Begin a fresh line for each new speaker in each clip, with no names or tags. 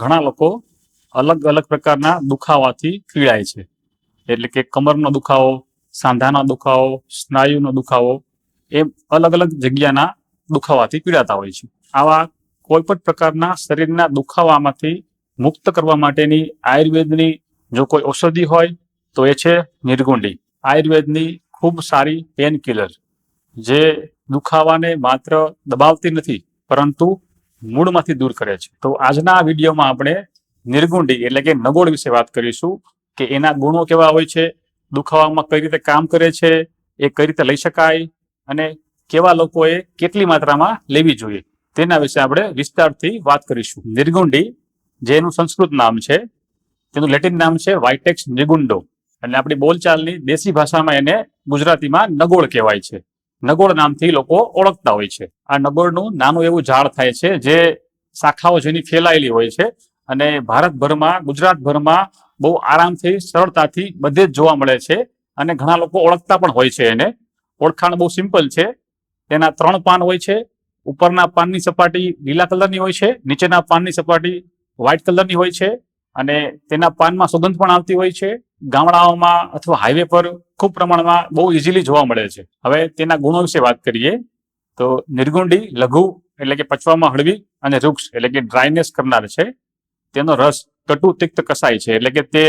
ઘણા લોકો અલગ અલગ પ્રકારના દુખાવાથી પીડાય છે. એટલે કે કમરનો દુખાવો, સાંધાનો દુખાવો, સ્નાયુનો દુખાવો, એમ અલગ અલગ જગ્યાના દુખાવાથી પીડાતા હોય છે. આવા કોઈ પણ પ્રકારના શરીરના દુખાવામાંથી મુક્ત કરવા માટેની આયુર્વેદની જો કોઈ ઔષધિ હોય, તો એ છે નિર્ગુંડી. આયુર્વેદની ખૂબ સારી પેન કિલર જે દુખાવાને માત્ર દબાવતી નથી, પરંતુ મૂળમાંથી દૂર કરે છે. તો આજના વિડીયોમાં આપણે નિર્ગુંડી એટલે કે નગોળ વિશે વાત કરીશું કે એના ગુણો કેવા હોય છે, દુખાવામાં કઈ રીતે કામ કરે છે, એ કઈ રીતે લઈ શકાય અને કેવા લોકોએ કેટલી માત્રામાં લેવી જોઈએ તેના વિશે આપણે વિસ્તારથી વાત કરીશું. નિર્ગુંડી જે એનું સંસ્કૃત નામ છે, તેનું લેટિન નામ છે વાઇટેક્સ નિગુંડો. એટલે આપણી બોલચાલની દેશી ભાષામાં એને ગુજરાતીમાં નગોળ કહેવાય છે. નગોળ નામથી લોકો ઓળખતા હોય છે. આ નગોળનું નાનું એવું ઝાડ થાય છે જે શાખાઓ જેની ફેલાયેલી હોય છે અને ભારતભરમાં, ગુજરાતભરમાં બહુ આરામથી, સરળતાથી બધે જ જોવા મળે છે અને ઘણા લોકો ઓળખતા પણ હોય છે એને. ઓળખાણ બહુ સિમ્પલ છે. તેના ત્રણ પાન હોય છે. ઉપરના પાનની સપાટી લીલા કલરની હોય છે. નીચેના પાનની સપાટી વ્હાઇટ કલરની હોય છે અને તેના પાનમાં સુગંધ પણ આવતી હોય છે. ગામડાઓમાં અથવા હાઈવે પર ખૂબ પ્રમાણમાં બહુ ઇઝીલી જોવા મળે છે. હવે તેના ગુણો વિશે વાત કરીએ તો નિર્ગુંડી, લઘુ એટલે કે પચવામાં હળવી અને વૃક્ષ એટલે કે ડ્રાયનેસ કરનાર છે. તેનો રસ કટુ તિક્ત કસાય છે એટલે કે તે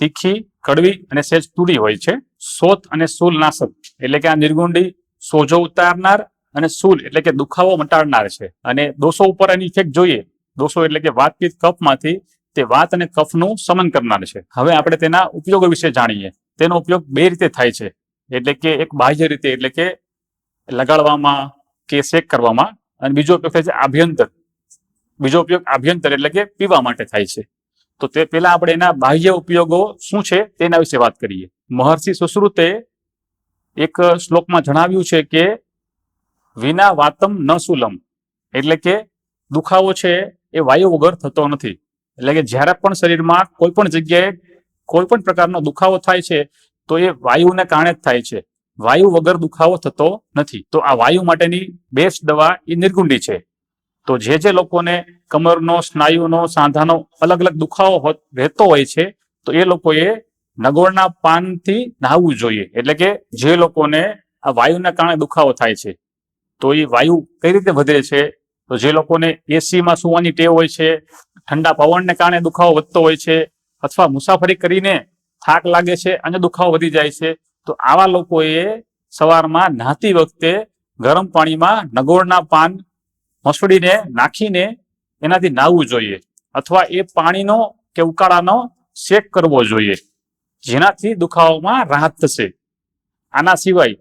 તીખી, કડવી અને સહેજ તુરી હોય છે. સોત અને સૂલ નાશક એટલે કે આ નિર્ગુંડી સોજો ઉતારનાર અને સૂલ એટલે કે દુખાવો મટાડનાર છે. અને દોષો ઉપર એની ઇફેક્ટ જોઈએ. દોષો એટલે કે વાતપીત કફમાંથી તે વાત અને કફનું સમન કરનાર છે. હવે આપણે તેના ઉપયોગો વિશે જાણીએ. તેનો ઉપયોગ બે રીતે થાય છે. એટલે કે એક બાહ્ય રીતે, એટલે કે લગાડવામાં કે શેક કરવામાં અને બીજો ઉપયોગ થાય છે આભ્યંતર. બીજો ઉપયોગ આભ્યંતર એટલે કે પીવા માટે થાય છે. તો તે પહેલા આપણે એના બાહ્ય ઉપયોગો શું છે તેના વિશે વાત કરીએ. મહર્ષિ સુશ્રુતે એક શ્લોકમાં જણાવ્યું છે કે વિના વાતમ ન સુલમ. એટલે કે દુખાવો છે એ વાયુ વગર થતો નથી. એટલે કે જ્યારે પણ શરીરમાં કોઈ પણ જગ્યાએ કોઈ પણ પ્રકારનો દુખાવો થાય છે, તો એ વાયુને કારણે જ થાય છે. વાયુ વગર દુખાવો થતો નથી. તો આ વાયુ માટેની બેસ્ટ દવા એ નિર્ગુંડી છે. તો જે જે લોકોને કમરનો, સ્નાયુનો, સાંધાનો અલગ અલગ દુખાવો રહેતો હોય છે, તો એ લોકોએ નગોળના પાનથી નહાવું જોઈએ. એટલે કે જે લોકોને આ વાયુના કારણે દુખાવો થાય છે, તો એ વાયુ કઈ રીતે વધે છે? તો જે લોકોને એસીમાં સુવાની ટેવ હોય છે ઠંડા પવનને કારણે દુખાવો વધતો હોય છે અથવા મુસાફરી કરીને થાક લાગે છે અને દુખાવો વધી જાય છે, તો આવા લોકોએ સવારમાં નહાતી વખતે ગરમ પાણીમાં નગોળના પાન મસળીને નાખીને એનાથી નાહવું જોઈએ અથવા એ પાણીનો કે ઉકાળાનો શેક કરવો જોઈએ, જેનાથી દુખાવામાં રાહત થશે. આના સિવાય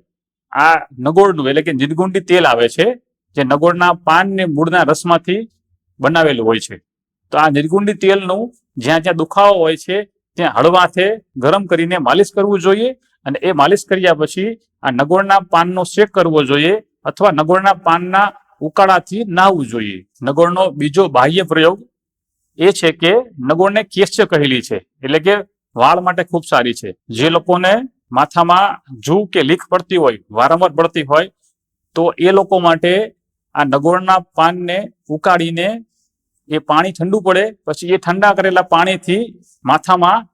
આ નગોળનું એટલે કે નિર્ગુંડી તેલ આવે છે, જે નગોળના પાન ને મૂળના રસમાંથી બનાવેલું હોય છે. તો આ નિર્ગુંડી તેલનું જ્યાં જ્યાં દુખાવો હોય છે, ત્યાં હળવાથે ગરમ કરીને માલિશ કરવું જોઈએ અને એ માલિશ કર્યા પછી આ નગોળના પાનનો શેક કરવો જોઈએ અથવા નગોળના પાનના ઉકાળાથી નાહવું જોઈએ. નગોળનો બીજો બાહ્ય પ્રયોગ એ છે કે નગોળને કેશ્ય કહેલી છે, એટલે કે વાળ માટે ખૂબ સારી છે. જે લોકોને માથામાં જૂ કે લીક પડતી હોય, વારંવાર પડતી હોય, તો એ લોકો માટે આ નગોળના પાનને ઉકાળીને એ પાણી ઠંડુ પડે, પછી એ ઠંડા કરેલા પાણીથી માથામાં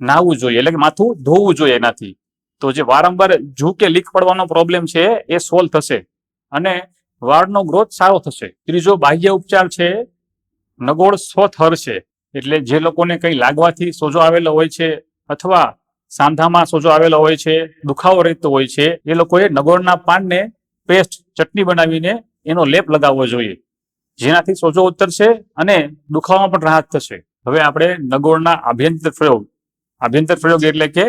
નાહવું જોઈએ, એટલે કે માથું ધોવું જોઈએ એનાથી. તો જે વારંવાર જૂ કે લીક પડવાનો પ્રોબ્લેમ છે, એ સોલ્વ થશે. અને વાળનો ગ્રોથ સારો થશે. ત્રીજો બાહ્ય ઉપચાર છે, નગોળ સ્વથર છે. એટલે જે લોકોને કંઈ લાગવાથી સોજો આવેલો હોય છે, અથવા સાંધામાં સોજો આવેલો હોય છે, દુખાવો રહેતો હોય છે, એ લોકોએ નગોળના પાનને પેસ્ટ ચટણી બનાવીને એનો લેપ લગાવવો જોઈએ. જેનાથી સોજો ઉતરશે અને દુખાવામાં પણ રાહત થશે. હવે આપણે નગોળના આભ્યંતર પ્રયોગ આભ્યંતર પ્રયોગ એટલે કે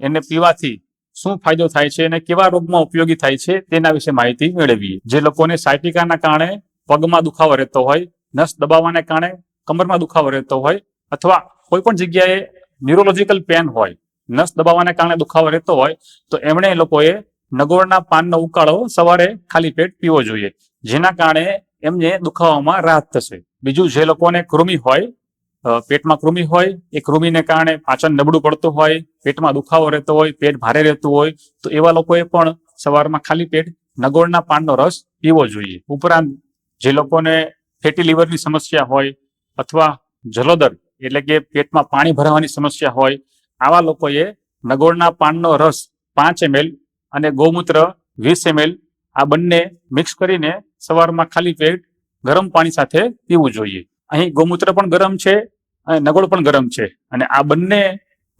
એને પીવાથી શું ફાયદો થાય છે અને કેવા રોગમાં ઉપયોગી થાય છે તેના વિશે માહિતી મેળવીએ. જે લોકોને સાયટિકાના કારણે પગમાં દુખાવો રહેતો હોય, નસ દબાવવાને કારણે કમરમાં દુખાવો રહેતો હોય અથવા કોઈ પણ જગ્યાએ ન્યુરોલોજીકલ પેન હોય, નસ દબાવવાને કારણે દુખાવો રહેતો હોય, તો એમણે એ લોકોએ નગોળના પાનનો ઉકાળો સવારે ખાલી પેટ પીવો જોઈએ. જેના કારણે એમને દુખાવામાં રાહત થશે. બીજું, જે લોકોને કૃમિ હોય પેટમાં કૃમિ હોય, એ કૃમિને કારણે પાચન નબળું પડતું હોય, પેટમાં દુખાવો રહેતો હોય, પેટ ભારે રહેતું હોય, તો એવા લોકોએ પણ સવારમાં ખાલી પેટ નગોળના પાનનો રસ પીવો જોઈએ. ઉપરાંત, જે લોકોને ફેટી લીવરની સમસ્યા હોય અથવા જલોદર, એટલે કે પેટમાં પાણી ભરાવાની સમસ્યા હોય, આવા લોકોએ નગોળના પાનનો રસ પાંચ એમએલ અને ગૌમૂત્ર વીસ એમએલ આ બંને મિક્સ કરીને સવારમાં ખાલી પેટ ગરમ પાણી સાથે પીવું જોઈએ. અહીં ગૌમૂત્ર પણ ગરમ છે અને નગોળ પણ ગરમ છે. અને આ બંને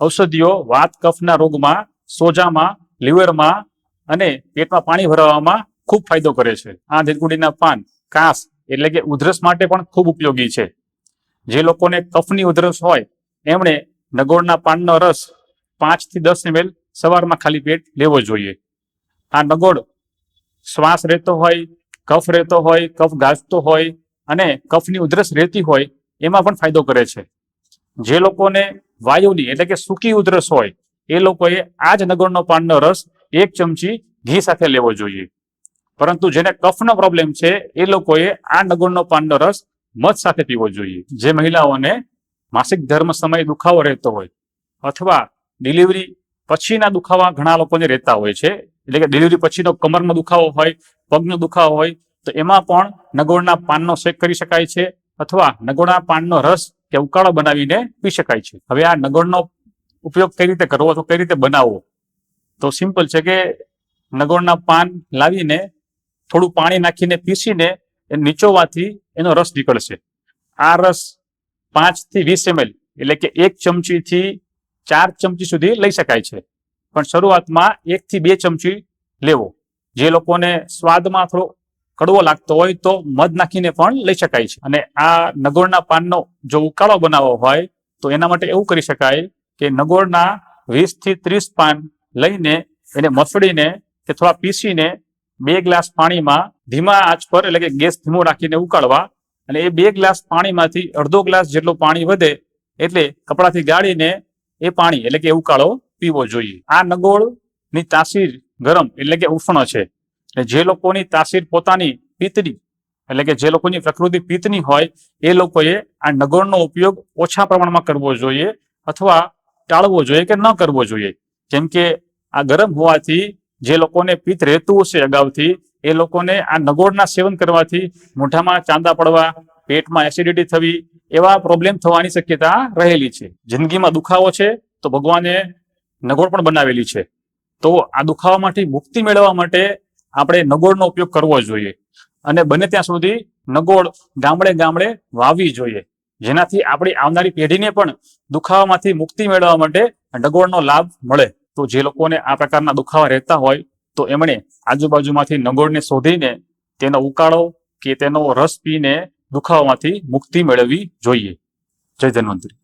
ઔષધિઓ વાત કફના રોગમાં, સોજામાં, લીવરમાં અને પેટમાં પાણી ભરાવામાં ખૂબ ફાયદો કરે છે. આ ધીરકુડીના પાન કાસ એટલે કે ઉધરસ માટે પણ ખૂબ ઉપયોગી છે. જે લોકોને કફની ઉધરસ હોય, એમણે નગોળના પાનનો રસ પાંચથી દસ એમએલ સવારમાં ખાલી પેટ લેવો જોઈએ. આ નગોળ શ્વાસ રહેતો હોય કફ રહેતો હોય, કફ ગાજતો હોય અને કફની ઉધરસ રહેતી હોય, એમાં પણ ફાયદો કરે છે. જે લોકોને વાયુની એટલે કે સૂકી ઉધરસ હોય, એ લોકોએ આ જ નગરનો પાનનો રસ એક ચમચી ઘી સાથે લેવો જોઈએ. પરંતુ જેને કફનો પ્રોબ્લેમ છે, એ લોકોએ આ નગરનો પાનનો રસ મધ સાથે પીવો જોઈએ. જે મહિલાઓને માસિક ધર્મ સમયે દુખાવો રહેતો હોય અથવા ડિલિવરી પછીના દુખાવા ઘણા લોકોને રહેતા હોય છે એટલે કે ડિલિવરી પછીનો કમરનો દુખાવો હોય, પગનો દુખાવો હોય, તો એમાં પણ નગોળના પાનનો શેક કરી શકાય છે અથવા નગોળના પાનનો રસ કે ઉકાળો બનાવીને પી શકાય છે. હવે આ નગોળનો ઉપયોગ કઈ રીતે કરવો અથવા કઈ રીતે બનાવવો? તો સિમ્પલ છે કે નગોળના પાન લાવીને થોડું પાણી નાખીને પીસીને એ નીચોવાથી એનો રસ નીકળશે. આ રસ પાંચથી વીસ એમએલ એટલે કે એક ચમચીથી ચાર ચમચી સુધી લઈ શકાય છે. પણ શરૂઆતમાં એક થી બે ચમચી લેવો. જે લોકોને સ્વાદમાં થોડો કડવો લાગતો હોય તો મધ નાખીને પણ લઈ શકાય છે. અને આ નગોળના પાનનો જો ઉકાળો બનાવવો હોય તો એના માટે એવું કરી શકાય કે નગોળના વીસથી ત્રીસ પાન લઈને એને મસળીને કે થોડા પીસીને બે ગ્લાસ પાણીમાં ધીમા આંચ પર એટલે કે ગેસ ધીમો રાખીને ઉકાળવા અને એ બે ગ્લાસ પાણીમાંથી અડધો ગ્લાસ જેટલું પાણી વધે એટલે કપડાથી ગાળીને એ પાણી એટલે કે ઉકાળો પીવો જોઈએ. આ નગોળની તાસીર ગરમ એટલે કે ઉષ્ણ છે. જે લોકોની તાસીર પોતાની પિત્તની, એટલે કે જે લોકોની પ્રકૃતિ પિત્તની હોય, એ લોકોએ આ નગોળનો ઉપયોગ ઓછા પ્રમાણમાં કરવો જોઈએ અથવા ટાળવો જોઈએ કે ન કરવો જોઈએ. જેમ કે આ ગરમ હોવાથી જે લોકોને પિત્ત રહેતું હશે અગાઉથી, એ લોકોને આ નગોળના સેવન કરવાથી મોઢામાં ચાંદા પડવા, પેટમાં એસિડિટી થવી, એવા પ્રોબ્લેમ થવાની શક્યતા રહેલી છે. જિંદગીમાં દુખાવો છે, તો ભગવાને નગોળ પણ બનાવેલી છે. તો આ દુખાવામાંથી મુક્તિ મેળવવા માટે આપણે નગોળનો ઉપયોગ કરવો જોઈએ. અને બને ત્યાં સુધી નગોળ ગામડે ગામડે વાવવી જોઈએ. જેનાથી આપણી આવનારી પેઢીને પણ દુખાવામાંથી મુક્તિ મેળવવા માટે નગોળનો લાભ મળે. તો જે લોકોને આ પ્રકારના દુખાવા રહેતા હોય, તો એમણે આજુબાજુમાંથી નગોળને શોધીને તેનો ઉકાળો કે તેનો રસ પીને દુખાવામાંથી મુક્તિ મેળવવી જોઈએ. જય ધન્વંતરી.